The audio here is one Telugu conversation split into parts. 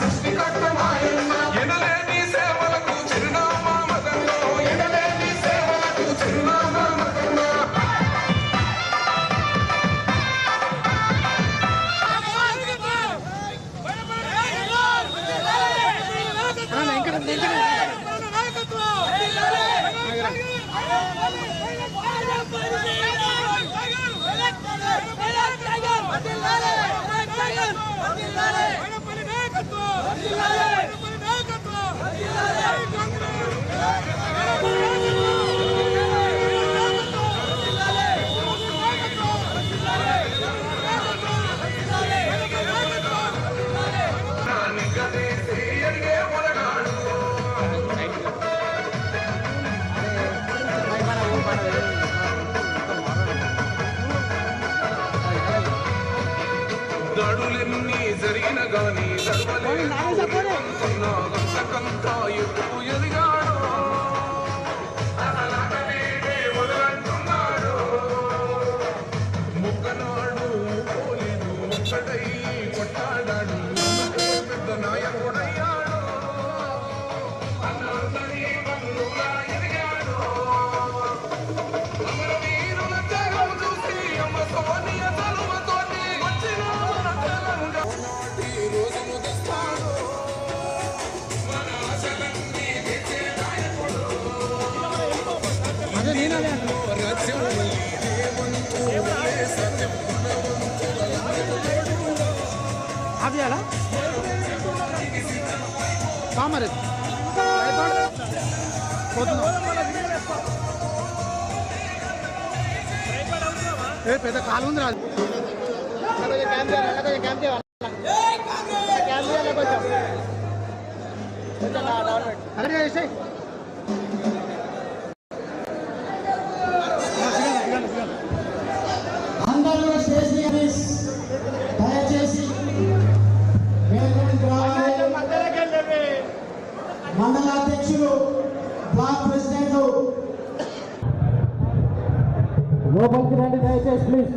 సృష్టికర్తమాయన్న. ఎన్ఎంఆర్ యువసేన 我帮拿一下快递 ఆపియాలా కామరే ఏ పెద్ద కాలు ఉంది రాదు అరే వేసేయ్. మండల అధ్యక్షులు బ్లాక్ ప్రెసిడెంట్. లోపలికి రండి దయచేసి ప్లీజ్.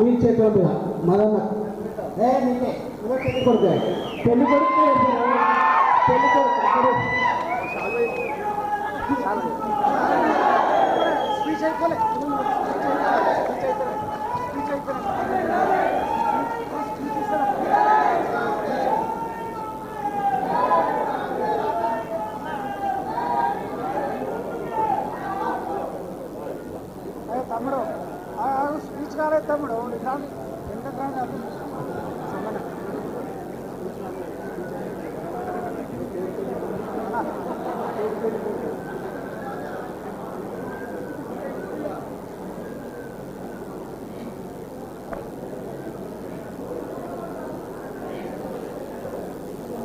మీ చేతిలో మీద. మరన్న పెళ్ళి కొడుకు. పెళ్ళి కొడుకు పెళ్ళి కొడుకు. స్పీచ్ అయిపోలే స్పీచ్ అయిపోలే స్పీచ్ అయిపోలే అయ్యో తమ్ముడు స్పీచ్ కాలేదు తమ్ముడు రాని ఎందుకు రాని అది సంబంధం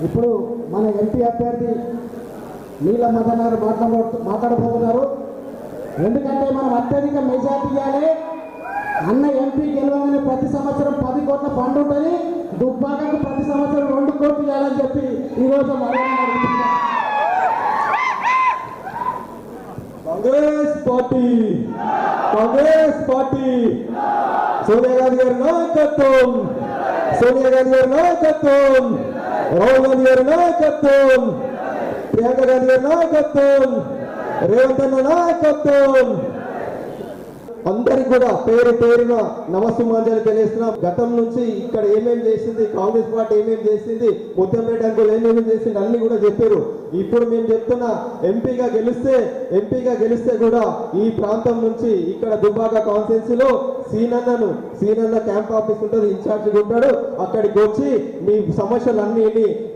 ఇప్పుడు మన ఎంపీ అభ్యర్థి నీల మదన్ గారు మాట్లాడ మాట్లాడబోతున్నారు. ఎందుకంటే మనం అత్యధిక మెజార్టీ ఇవ్వాలి. అన్న ఎంపీ గెలవగానే ప్రతి సంవత్సరం పది కోట్ల ఫండ్ ఉంటుంది. దుబ్బాకకు ప్రతి సంవత్సరం రెండు కోట్లు ఇవ్వాలని చెప్పి ఈరోజు Congress party Congress party. Sonia Gandhi గారి నాయకత్వం సోనియా గాంధీ గారి నాయకత్వం. రాహుల్ గాంధీ గారి నాయకత్వం ప్రియాంక గాంధీ గారి నాయకత్వం రేవంత్ అన్న నాయకత్వం అందరికి కూడా పేరు పేరున నమస్సుమాంజలి తెలియజేస్తున్నాం. గతం నుంచి ఇక్కడ ఏమేమి చేసింది కాంగ్రెస్ పార్టీ ఏమేమి చేసింది ముత్తంపేట అంకులు ఏమేమి చేసింది అన్ని కూడా చెప్పారు. ఇప్పుడు మేము చెప్తున్న ఎంపీగా గెలిస్తే ఎంపీగా గెలిస్తే కూడా ఈ ప్రాంతం నుంచి ఇక్కడ దుబ్బాక కాన్స్టిట్యున్సీలో సీనన్నను సీనన్న క్యాంప్ ఆఫీస్ ఉంటుంది ఇన్ఛార్జ్ ఉంటాడు. అక్కడికి వచ్చి మీ సమస్యలన్నీ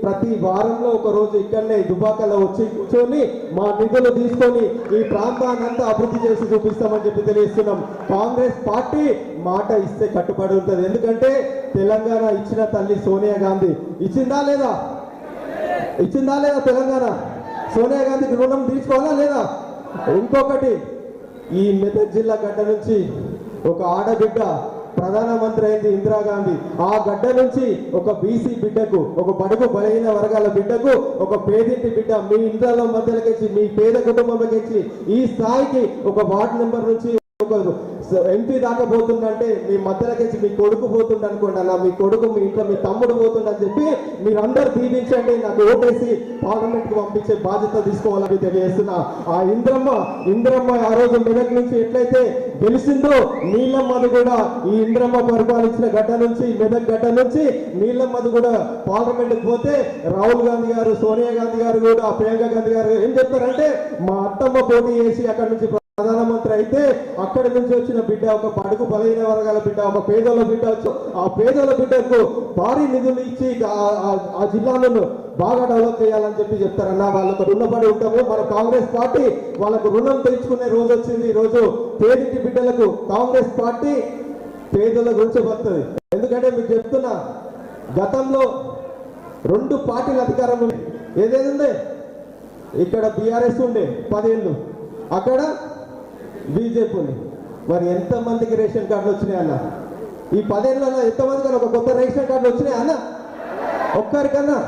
ప్రతి వారంలో ఒక రోజు ఇక్కడనే దుబాకలో వచ్చి కూర్చొని మా నిధులు తీసుకొని ఈ ప్రాంతాన్ని అంతా అభివృద్ధి చేసి చూపిస్తామని చెప్పి తెలియజేస్తున్నాం. కాంగ్రెస్ పార్టీ మాట ఇస్తే కట్టుబడి ఉంటుంది. ఎందుకంటే తెలంగాణ ఇచ్చిన తల్లి సోనియా గాంధీ. ఇచ్చిందా లేదా? ఇచ్చిందా లేదా తెలంగాణ? సోనియా గాంధీకి రుణం తీసుకోవాలా లేదా? ఇంకొకటి ఈ మెదక్ జిల్లా గడ్డ నుంచి ఒక ఆడబిడ్డ ప్రధానమంత్రి అయింది ఇందిరాగాంధీ. ఆ గడ్డ నుంచి ఒక బీసీ బిడ్డకు ఒక బడుగు బలహీన వర్గాల బిడ్డకు ఒక పేదింటి బిడ్డ మీ ఇంట్లో మధ్యలోకి మీ పేద కుటుంబంలోకి ఈ స్థాయికి ఒక వార్డు నెంబర్ నుంచి ఒక ఎంపీ దాకా పోతుందంటే మీ మధ్యలోకి మీ కొడుకు పోతుండ అనుకోండి అలా మీ కొడుకు మీ ఇంట్లో మీ తమ్ముడు పోతుండని చెప్పి మీరందరూ దీవించండి నాకు ఓటేసి పార్లమెంట్కి పంపించే బాధ్యత తీసుకోవాలని తెలియజేస్తున్నా. ఆ ఇంద్రమ్మ ఇంద్రమ్మ ఆ రోజు మెదక్ నుంచి ఎట్లయితే గెలిచిందో నీలమ్మది కూడా ఈ ఇంద్రమ్మ పరిపాలించిన గడ్డ నుంచి మెదక్ గడ్డ నుంచి నీలమ్మది కూడా పార్లమెంట్కి పోతే రాహుల్ గాంధీ గారు సోనియా గాంధీ గారు కూడా ప్రియాంక గాంధీ గారు ఏం చెప్తారంటే మా అత్తమ్మ పోటీ చేసి అక్కడి నుంచి అయితే అక్కడి నుంచి వచ్చిన బిడ్డ ఒక బడుగు బలహీన వర్గాల బిడ్డ ఒక పేదల బిడ్డ ఆ పేదల బిడ్డకు భారీ నిధులు ఇచ్చి ఆ- ఆ- జిల్లాలను బాగా డెవలప్ చేయాలని చెప్పి చెప్తారన్న వాళ్ళకు రుణపడి ఉంటాము. మన కాంగ్రెస్ పార్టీ వాళ్ళకు రుణం తెచ్చుకునే రోజు వచ్చింది. ఈ రోజు పేదింటి బిడ్డలకు కాంగ్రెస్ పార్టీ పేదల గురించి వస్తుంది ఎందుకంటే మీకు చెప్తున్నా గతంలో రెండు పార్టీల అధికారం ఏదేది ఉంది? ఇక్కడ బీఆర్ఎస్ ఉండే పదేళ్ళు. అక్కడ బీజేపీని. మరి ఎంతమందికి రేషన్ కార్డులు వచ్చినాయి అన్న? ఈ పదేళ్ళలో ఎంతమందికి ఒక కొత్త రేషన్ కార్డులు వచ్చినాయి అన్న? ఒక్కరికన్నా?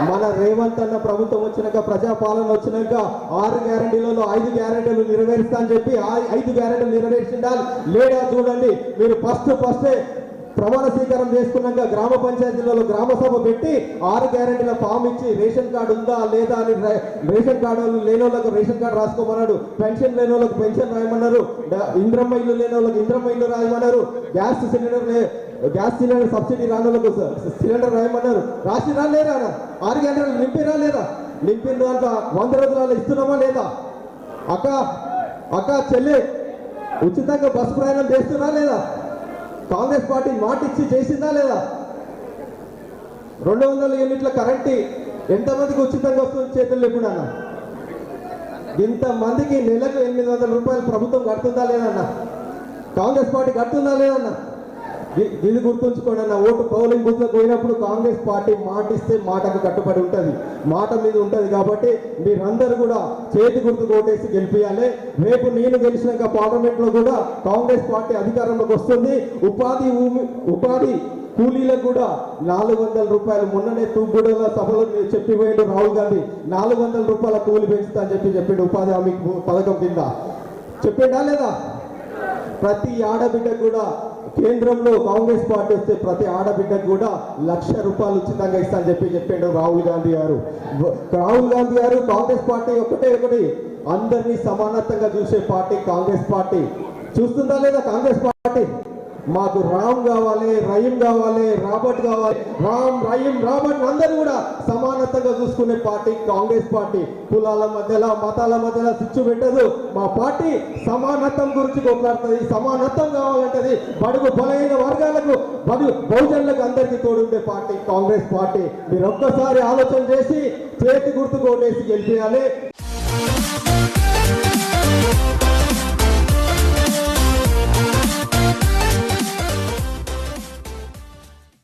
మన రేవంత్ అన్న ప్రభుత్వం వచ్చినాక ప్రజాపాలన వచ్చినాక ఆరు గ్యారంటీలలో ఐదు గ్యారంటీలు నెరవేరుస్తా అని చెప్పి ఐదు గ్యారంటీలు నెరవేర్చిండాలి. లేదా చూడండి. మీరు ఫస్ట్ ఫస్టే ప్రమాణ స్వీకారం చేసుకున్నాక గ్రామ పంచాయతీలలో గ్రామ సభ పెట్టి ఆరు గ్యారెంటీల ఫామ్ ఇచ్చి రేషన్ కార్డు ఉందా లేదా అని రేషన్ కార్డు లేని వాళ్ళకు రేషన్ కార్డు రాసుకోమన్నాడు. పెన్షన్ లేని పెన్షన్ రాయమన్నారు. ఇంద్రమ్మ ఇల్లు లేని వాళ్ళకి ఇంద్రమ్మ ఇల్లు రాయమన్నారు. Gas cylinder gas cylinder subsidy రాని వాళ్ళకు సిలిండర్ రాయమన్నారు. రాసి రాలేరా ఆరు గంటలు నింపిరా లేదా నింపిన దాంట్లో వంద రోజులలో ఇస్తున్నామా లేదా? అక్క అక్క చెల్లి ఉచితంగా బస్సు ప్రయాణం చేస్తున్నా లేదా? కాంగ్రెస్ పార్టీ మాట ఇచ్చి చేసిందా లేదా? రెండు వందల యూనిట్ల కరెంట్ ఎంతమందికి ఉచితంగా వస్తుంది చేతులు లేకుండా ఇంతమందికి నెలకు ఎనిమిది వందల రూపాయలు ప్రభుత్వం కడుతుందా లేదన్నా కాంగ్రెస్ పార్టీ కడుతుందా లేదన్నా ఇది గుర్తుంచుకోండి అన్న ఓటు పౌలింగ్ బూత్లో పోయినప్పుడు కాంగ్రెస్ పార్టీ మాట ఇస్తే మాటకు కట్టుబడి ఉంటుంది. మాట మీద ఉంటుంది కాబట్టి మీరందరూ కూడా చేతి గుర్తు కోటేసి గెలిపియాలి. రేపు నేను గెలిచినాక పార్లమెంట్లో కూడా కాంగ్రెస్ పార్టీ అధికారంలోకి వస్తుంది. ఉపాధి ఉపాధి కూలీలకు కూడా నాలుగు వందల రూపాయలు మొన్ననే తూగూడలో సభలో చెప్పిపోయాడు రాహుల్ గాంధీ. నాలుగు వందల రూపాయల కూలి పెంచుతా అని చెప్పి చెప్పాడు ఉపాధి హామీ పథకం కింద. చెప్పాడా లేదా? ప్రతి ఆడబిడ్డకు కూడా కేంద్రంలో కాంగ్రెస్ పార్టీ వస్తే ప్రతి ఆడబిడ్డకు కూడా లక్ష రూపాయలు ఉచితంగా ఇస్తా అని చెప్పి చెప్పాడు రాహుల్ గాంధీ గారు. రాహుల్ గాంధీ గారు కాంగ్రెస్ పార్టీ ఒకటే ఒకటి. అందరినీ సమానత్వంగా చూసే పార్టీ కాంగ్రెస్ పార్టీ. చూస్తుందా లేదా కాంగ్రెస్ పార్టీ? మాకు రామ్ కావాలి రహీం కావాలి రాబర్ట్ కావాలి. రామ్ రహీం రాబర్ట్ అందరూ కూడా సమానతంగా చూసుకునే పార్టీ కాంగ్రెస్ పార్టీ. కులాల మధ్యలో మతాల మధ్యలో సిచ్చు పెట్టదు. మా పార్టీ సమానత్వం గురించి కొట్లాడుతుంది. సమానత్వం కావాలంటది. బడుగు బలైన వర్గాలకు బడుగు బహుజనులకు అందరికీ తోడుండే పార్టీ కాంగ్రెస్ పార్టీ. మీరు ఒక్కసారి ఆలోచన చేసి చేతి గుర్తు కోటేసి గెలిపేయాలి.